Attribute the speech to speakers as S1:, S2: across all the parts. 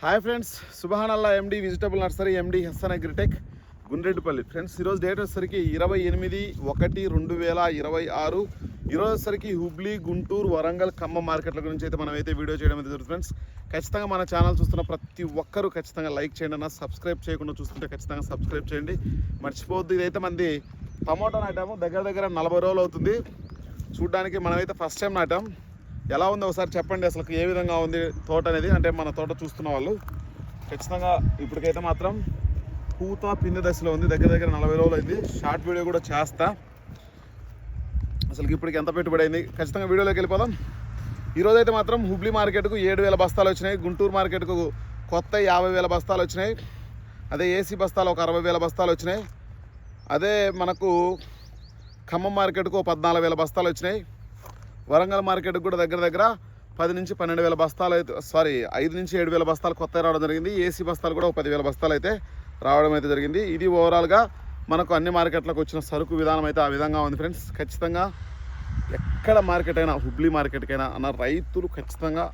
S1: Hi friends సుబహానల్లా MD vegetable nursery MD Hessen agritech Gundreddipalli. Friends ఈరోజు date వచ్చేసరికి ఇరవై ఎనిమిది ఒకటి రెండు వేల ఇరవై ఆరు. ఈరోజు వచ్చేసరికి హుబ్లీ గుంటూరు వరంగల్ ఖమ్మం మార్కెట్ల గురించి అయితే మనం అయితే వీడియో చేయడం అయితే జరుగుతుంది ఫ్రెండ్స్. ఖచ్చితంగా మన ఛానల్ చూస్తున్న ప్రతి ఒక్కరూ ఖచ్చితంగా లైక్ చేయండి అన్న సబ్స్క్రైబ్ చేయకుండా చూస్తుంటే ఖచ్చితంగా సబ్స్క్రైబ్ చేయండి. మర్చిపోవద్దు ఇదైతే మంది టమాటో నాటాము. దగ్గర దగ్గర నలభై రోజులు అవుతుంది. చూడడానికి మనమైతే ఫస్ట్ టైం నాటాం. ఎలా ఉందో ఒకసారి చెప్పండి అసలు ఏ విధంగా ఉంది తోట అనేది? అంటే మన తోట చూస్తున్న వాళ్ళు. ఖచ్చితంగా ఇప్పటికైతే మాత్రం పూత పిండి దశలో ఉంది. దగ్గర దగ్గర నలభై రోజులు అయింది. షార్ట్ వీడియో కూడా చేస్తా. అసలు ఇప్పటికి ఎంత పెట్టుబడి అయింది? ఖచ్చితంగా వీడియోలోకి వెళ్ళిపోదాం. ఈరోజు అయితే మాత్రం హుబ్లీ మార్కెట్కు ఏడు వేల బస్తాలు వచ్చినాయి. గుంటూరు మార్కెట్కు కొత్త యాభై వేల బస్తాలు వచ్చినాయి. అదే ఏసీ బస్తాలు ఒక అరవై వేల బస్తాలు వచ్చినాయి. అదే మనకు ఖమ్మం మార్కెట్కు ఒక పద్నాలుగు వేల బస్తాలు వచ్చినాయి. వరంగల్ మార్కెట్కి కూడా దగ్గర దగ్గర పది నుంచి పన్నెండు వేల బస్తాలు అయితే సారీ ఐదు నుంచి ఏడు వేల బస్తాలు కొత్త రావడం జరిగింది. ఏసీ బస్తాలు కూడా ఒక పదివేల బస్తాలు అయితే రావడం అయితే జరిగింది. ఇది ఓవరాల్గా మనకు అన్ని మార్కెట్లకు వచ్చిన సరుకు విధానం అయితే ఆ విధంగా ఉంది ఫ్రెండ్స్. ఖచ్చితంగా ఎక్కడ మార్కెట్ అయినా హుబ్లీ మార్కెట్కైనా అన్న రైతులు ఖచ్చితంగా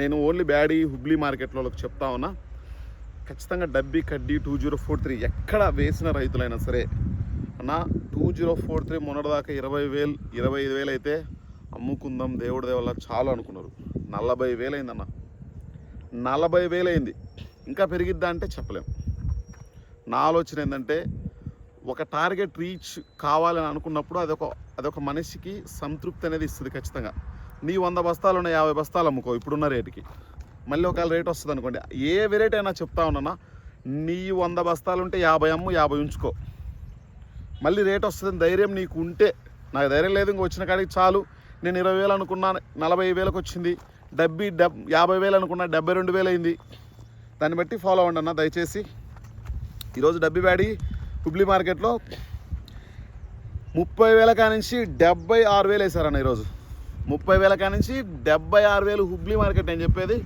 S1: నేను ఓన్లీ బ్యాడీ హుబ్లీ మార్కెట్లో చెప్తా ఉన్నా ఖచ్చితంగా డబ్బీ కడ్డీ టూ జీరో ఫోర్ త్రీ ఎక్కడ వేసిన రైతులైనా సరే అన్న టూ జీరో ఫోర్ త్రీ మొన్నటిదాకా ఇరవై వేలు ఇరవై ఐదు వేలు అయితే అమ్ముకుందాం దేవుడి దేవల్ల చాలు అనుకున్నారు. నలభై వేలైందన్న. నలభై వేలైంది. ఇంకా పెరిగిద్దా అంటే చెప్పలేం. నా ఆలోచన ఏంటంటే ఒక టార్గెట్ రీచ్ కావాలని అనుకున్నప్పుడు అదొక అదొక మనిషికి సంతృప్తి అనేది ఇస్తుంది ఖచ్చితంగా. నీ వంద బస్తాలు ఉన్న యాభై బస్తాలు అమ్ముకో ఇప్పుడున్న రేటుకి. మళ్ళీ ఒకవేళ రేట్ వస్తుంది అనుకోండి. ఏ వెరైటీ అయినా చెప్తా ఉన్నానా నీ వంద బస్తాలు ఉంటే యాభై అమ్ము యాభై ఉంచుకో. మళ్ళీ రేట్ వస్తుందని ధైర్యం నీకు ఉంటే నాకు ధైర్యం లేదు ఇంక వచ్చిన కాడికి చాలు. నేను ఇరవై వేలు అనుకున్నా నలభై వేలకు వచ్చింది. డెబ్బై డెబ్ యాభై వేలు అనుకున్నా డెబ్బై రెండు వేలు అయింది. దాన్ని బట్టి ఫాలో అవ్వండి అన్న దయచేసి. ఈరోజు డబ్బి బ్యాడి హుబ్లీ మార్కెట్లో ముప్పై వేల కానించి డెబ్బై ఆరు వేలు వేసారన్న ఈరోజు. ముప్పై వేల కానించి డెబ్బై ఆరు వేలు హుబ్లీ మార్కెట్ నేను చెప్పేది.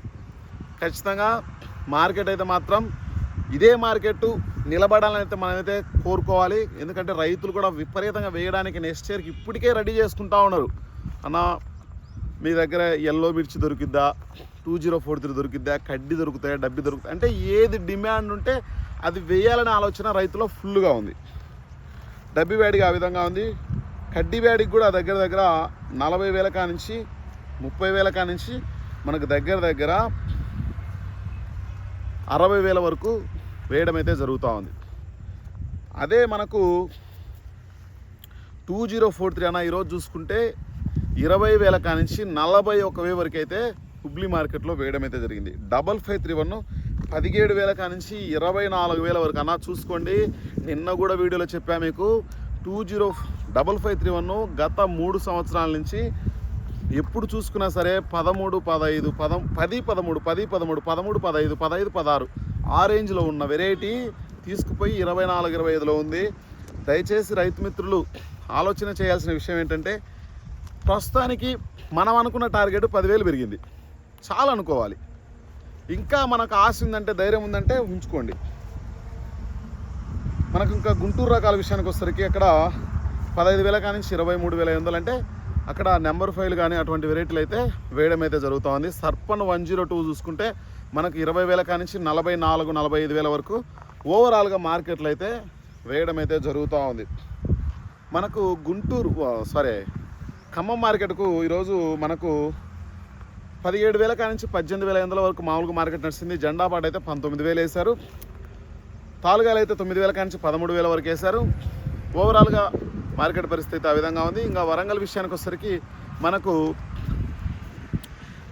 S1: ఖచ్చితంగా మార్కెట్ అయితే మాత్రం ఇదే మార్కెట్ నిలబడాలని అయితే మనమైతే కోరుకోవాలి. ఎందుకంటే రైతులు కూడా విపరీతంగా వేయడానికి నెక్స్ట్ ఇయర్కి ఇప్పటికే రెడీ చేసుకుంటా ఉన్నారు. అన్న మీ దగ్గర ఎల్లో మిర్చి దొరికిద్దా? టూ జీరో ఫోర్ త్రీ దొరికిద్దా? కడ్డీ దొరుకుతాయా? డబ్బి దొరుకుతాయి? అంటే ఏది డిమాండ్ ఉంటే అది వేయాలనే ఆలోచన రైతులో ఫుల్గా ఉంది. డబ్బి వేడికి ఆ విధంగా ఉంది. కడ్డీ వేడికి కూడా దగ్గర దగ్గర నలభై వేల కానించి ముప్పై వేల కానించి మనకు దగ్గర దగ్గర అరవై వేల వరకు వేయడం అయితే జరుగుతూ ఉంది. అదే మనకు టూ జీరో ఫోర్ త్రీ అన్న ఈరోజు చూసుకుంటే ఇరవై వేల కానించి నలభై ఒక వే వరకు అయితే హుబ్లీ మార్కెట్లో వేయడం అయితే జరిగింది. డబల్ ఫైవ్ త్రీ వన్ పదిహేడు వేల కానించి ఇరవై నాలుగు వేల వరకు అన్నా చూసుకోండి. నిన్న కూడా వీడియోలో చెప్పా మీకు two zero double five three one గత మూడు సంవత్సరాల నుంచి ఎప్పుడు చూసుకున్నా సరే పదమూడు పదహైదు పదం పది పదమూడు పది పదమూడు పదమూడు పదహైదు పదహైదు పదహారు ఆ రేంజ్లో ఉన్న వెరైటీ తీసుకుపోయి ఇరవై నాలుగు ఇరవై ఐదులో ఉంది. దయచేసి రైతు మిత్రులు ఆలోచన చేయాల్సిన విషయం ఏంటంటే ప్రస్తుతానికి మనం అనుకున్న టార్గెట్ పదివేలు పెరిగింది. చాలా అనుకోవాలి. ఇంకా మనకు ఆశ ఉందంటే ధైర్యం ఉందంటే ఉంచుకోండి. మనకు ఇంకా గుంటూరు రకాల విషయానికి వచ్చేసరికి అక్కడ పదహైదు వేల కానించి ఇరవై మూడు వేల ఐదు వందలు అంటే అక్కడ నెంబర్ ఫైవ్ కానీ అటువంటి వెరైటీలు అయితే వేయడం అయితే జరుగుతూ ఉంది. సర్పన్ వన్ జీరో టూ చూసుకుంటే మనకు ఇరవై వేల కానించి నలభై నాలుగు నలభై ఐదు వేల వరకు ఓవరాల్గా మార్కెట్లో అయితే వేయడం అయితే జరుగుతూ ఉంది. మనకు గుంటూరు సారీ ఖమ్మం మార్కెట్కు ఈరోజు మనకు పదిహేడు వేల కానించి పద్దెనిమిది వేల ఐదు వరకు మామూలుగా మార్కెట్ నడిచింది. జెండాపాట అయితే పంతొమ్మిది వేలు వేశారు. తాలుగాలు అయితే తొమ్మిది వేల కానించి పదమూడు వేల వరకు వేశారు. ఓవరాల్గా మార్కెట్ పరిస్థితి ఆ విధంగా ఉంది. ఇంకా వరంగల్ విషయానికి వచ్చేసరికి మనకు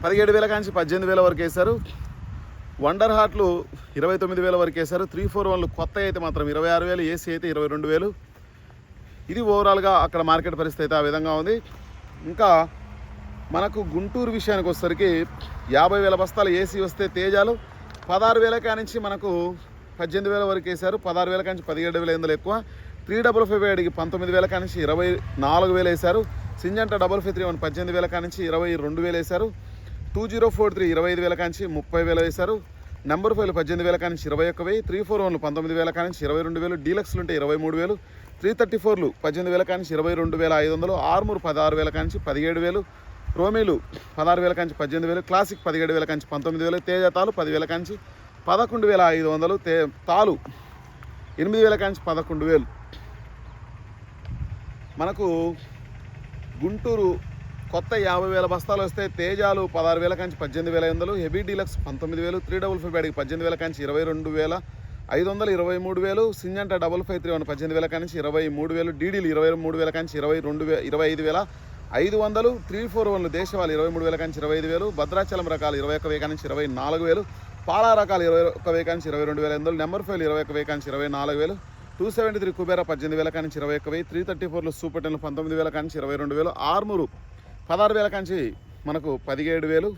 S1: పదిహేడు వేల కానించి పద్దెనిమిది వేల వరకు వేశారు. వండర్ హార్ట్లు ఇరవై తొమ్మిది వేల వరకు వేశారు. త్రీ ఫోర్ వన్లు కొత్త అయితే మాత్రం ఇరవై ఆరు వేలు ఏసీ అయితే ఇరవై రెండు వేలు. ఇది ఓవరాల్గా అక్కడ మార్కెట్ పరిస్థితి అయితే ఆ విధంగా ఉంది. ఇంకా మనకు గుంటూరు విషయానికి వచ్చేసరికి యాభై వేల బస్తాలు ఏసీ వస్తే తేజాలు పదహారు వేల కానించి మనకు పద్దెనిమిది వేల వరకు వేశారు. పదహారు వేల కానించి పదిహేడు వేల ఎనిమిది ఎక్కువ. త్రీ డబుల్ ఫైవ్ అడిగి పంతొమ్మిది వేల కానించి ఇరవై నాలుగు వేలు వేశారు. Syngenta double five three one పద్దెనిమిది వేల కానించి ఇరవై రెండు వేలు వేశారు. టూ జీరో ఫోర్ త్రీ ఇరవై ఐదు వేల కానించి ముప్పై వేలు వేశారు. నెంబర్ ఫైవ్లు పద్దెనిమిది వేల కానించి ఇరవై ఒక్క వెయ్యి త్రీ ఫోర్ వన్లు పంతొమ్మిది వేల కానించి ఇరవై రెండు వేలు డీలక్స్లు ఉంటే ఇరవై మూడు వేలు త్రీ థర్టీ ఫోర్లు పద్దెనిమిది వేల కానించి ఇరవై రెండు వేల ఐదు వందలు ఆర్మూర్ పదహారు వేల కానించి పదిహేడు వేలు రోమీలు పదహారు వేల కాంచి పద్దెనిమిది వేలు క్లాసిక్ పదిహేడు వేల కాంచి పంతొమ్మిది వేలు తేజతాలు పదివేల కాంచి పదకొండు వేల ఐదు వందలు తే తాలు ఎనిమిది వేల కాంచి పదకొండు వేలు. మనకు గుంటూరు కొత్త యాభై వేల బస్తాలు వస్తే తేజాలు పదహారు వేల కాంచి పద్దెనిమిది వేల ఐదు వందలు హెవీ డీలక్స్ పంతొమ్మిది వేలు త్రీ డబుల్ ఫైవ్ బ్యాడ్కి పద్దెనిమిది వేల కాంచి ఇరవై రెండు వేల ఐదు వందల ఇరవై మూడు వేలు Syngenta double five three one పద్దెనిమిది వేల కాంచి ఇరవై మూడు వేలు డీడీలు ఇరవై మూడు వేల కాంచి ఇరవై రెండు వే ఇరవై ఐదు వేల ఐదు వందలు త్రీ ఫోర్ వన్లు దేశవాళి ఇరవై మూడు వేల కాంచి ఇరవై ఐదు వేలు భద్రాచలం రకాలు ఇరవై ఒక్క వేల నుంచి ఇరవై నాలుగు వేలు పాలా రకాలు ఇరవై ఒక్క వేల నుంచి ఇరవై రెండు వేల ఐదు వందలు నెంబర్ ఫైవ్ ఇరవై ఒక్క వేల నుంచి ఇరవై నాలుగు వేలు టూ సెవెంటీ త్రీ కుబేరా పద్దెనిమిది వేల కాంచి ఇరవై ఒక్క వెయ్యి త్రీ థర్టీ ఫోర్లు సూపర్ టెన్లు పంతొమ్మిది వేల కాంచి ఇరవై రెండు వేలు ఆర్మూరు పదహారు వేల కాంచి మనకు పదిహేడు వేలు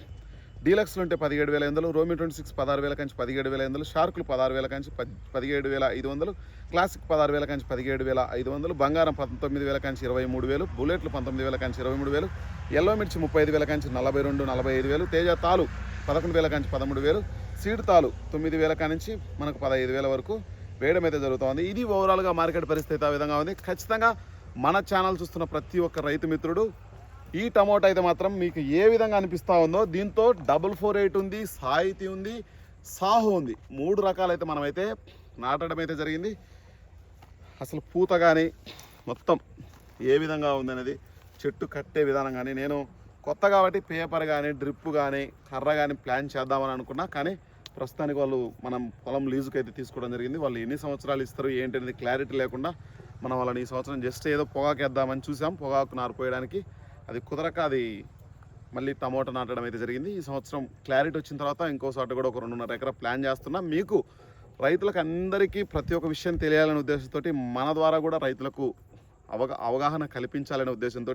S1: డీలక్స్లు ఉంటే పదిహేడు వేల ఐదు వందలు రోమి ట్వంటీ సిక్స్ పదహారు వేల కంచి పదిహేడు వేల ఐదు వందలు షార్కులు పదహారు వేల కంచి పదిహేడు వేల ఐదు వందలు క్లాసిక్ పదహారు వేల కంచి పదిహేడు వేల ఐదు వందలు బంగారం పంతొమ్మిది వేల కంచి ఇరవై మూడు వేలు బుల్లెట్లు పంతొమ్మిది వేల కంచి ఇరవై మూడు వేలు ఎల్లో మిర్చి ముప్పై ఐదు వేల కంచి నలభై రెండు నలభై ఐదు వేలు తేజ తాలు పదకొండు వేల కంచి పదమూడు వేలు సీడ్ తాలు తొమ్మిది వేల కానించి మనకు పదహైదు వేల వరకు వేయడం అయితే జరుగుతుంది. ఇది ఓవరాల్గా మార్కెట్ పరిస్థితి ఆ విధంగా ఉంది. ఖచ్చితంగా మన ఛానల్ చూస్తున్న ప్రతి ఒక్క రైతు మిత్రుడు ఈ టమోటా అయితే మాత్రం మీకు ఏ విధంగా అనిపిస్తూ ఉందో దీంతో డబుల్ ఫోర్ ఎయిట్ ఉంది సాయితి ఉంది సాహు ఉంది. మూడు రకాలైతే మనమైతే నాటడం అయితే జరిగింది. అసలు పూత కానీ మొత్తం ఏ విధంగా ఉందనేది చెట్టు కట్టే విధానం కానీ నేను కొత్త కాబట్టి పేపర్ కానీ డ్రిప్ కానీ కర్ర కానీ ప్లాన్ చేద్దామని అనుకున్నా కానీ ప్రస్తుతానికి వాళ్ళు మనం పొలం లీజుకి అయితే తీసుకోవడం జరిగింది. వాళ్ళు ఎన్ని సంవత్సరాలు ఇస్తారు ఏంటి అనేది క్లారిటీ లేకుండా మనం వాళ్ళని ఈ సంవత్సరం జస్ట్ ఏదో పొగాకేద్దామని చూసాం. పొగాకు నారు పోయడానికి అది కుదరక అది మళ్ళీ టమోటా నాటడం అయితే జరిగింది. ఈ సంవత్సరం క్లారిటీ వచ్చిన తర్వాత ఇంకోసారి కూడా ఒక రెండున్నర ఎకరా ప్లాన్ చేస్తున్నా. మీకు రైతులకు అందరికీ ప్రతి ఒక్క విషయం తెలియాలనే ఉద్దేశంతో మన ద్వారా కూడా రైతులకు అవగా అవగాహన కల్పించాలనే ఉద్దేశంతో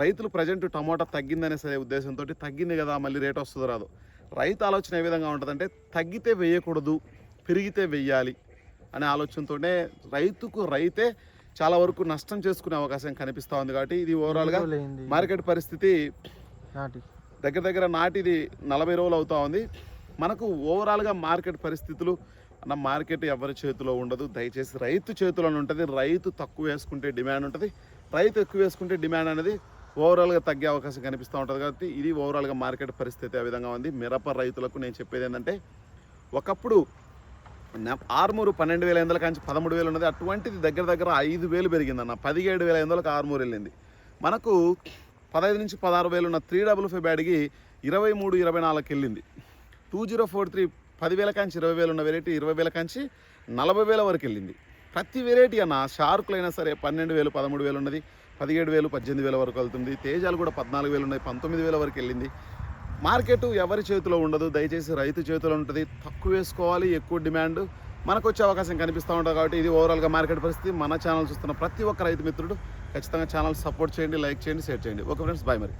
S1: రైతులు ప్రజెంట్ టమోటా తగ్గిందనే సరే ఉద్దేశంతో తగ్గింది కదా మళ్ళీ రేట్ వస్తుందో రాదు. రైతు ఆలోచన ఏ విధంగా ఉంటుందంటే తగ్గితే వేయకూడదు పెరిగితే వెయ్యాలి అనే ఆలోచనతోనే రైతుకు రైతే చాలా వరకు నష్టం చేసుకునే అవకాశం కనిపిస్తూ ఉంది కాబట్టి ఇది ఓవరాల్గా మార్కెట్ పరిస్థితి దగ్గర దగ్గర నాటిది నలభై రోజులు అవుతా ఉంది. మనకు ఓవరాల్గా మార్కెట్ పరిస్థితులు అన్న మార్కెట్ ఎవరి చేతిలో ఉండదు. దయచేసి రైతు చేతిలోనే ఉంటుంది. రైతు తక్కువ వేసుకుంటే డిమాండ్ ఉంటుంది. రైతు ఎక్కువ వేసుకుంటే డిమాండ్ అనేది ఓవరాల్గా తగ్గే అవకాశం కనిపిస్తూ ఉంటుంది కాబట్టి ఇది ఓవరాల్గా మార్కెట్ పరిస్థితి ఆ విధంగా ఉంది. మిరప రైతులకు నేను చెప్పేది ఏంటంటే ఒకప్పుడు ఆరుమూరు పన్నెండు వేల ఐదు కాంచి పదమూడు వేలు ఉన్నది. అటువంటిది దగ్గర దగ్గర ఐదు వేలు పెరిగిందన్న. పదిహేడు వేల ఐదు వందలకు ఆరుమూరు వెళ్ళింది మనకు పదహైదు నుంచి పదహారు వేలు ఉన్న త్రీ డబుల్ ఫైవ్ బ్యాడ్కి ఇరవై మూడు ఇరవై నాలుగుకి వెళ్ళింది టూ జీరో ఫోర్ త్రీ పదివేల కాంచి ఇరవై వేలు ఉన్న వెరైటీ ఇరవై వేల కాంచి నలభై వేల వరకు వెళ్ళింది ప్రతి వెరైటీ అన్న షార్కులు అయినా సరే పన్నెండు వేలు పదమూడు వేలు ఉన్నది. పదిహేడు వేలు పద్దెనిమిది వేల వరకు వెళ్తుంది. తేజాలు కూడా పద్నాలుగు వేలు ఉన్నాయి. పంతొమ్మిది వేల వరకు వెళ్ళింది మార్కెట్ ఎవరి చేతిలో ఉండదు దయచేసి రైతు చేతిలో ఉంటుంది. తక్కువ వేసుకోవాలి ఎక్కువ డిమాండ్. మనకు వచ్చే అవకాశం కనిపిస్తూ ఉంటుంది కాబట్టి ఇది ఓవరాల్గా మార్కెట్ పరిస్థితి. మన ఛానల్ చూస్తున్న ప్రతి ఒక్క రైతు మిత్రుడు ఖచ్చితంగా ఛానల్ సపోర్ట్ చేయండి లైక్ చేయండి షేర్ చేయండి. ఓకే ఫ్రెండ్స్ బాయ్ మరి.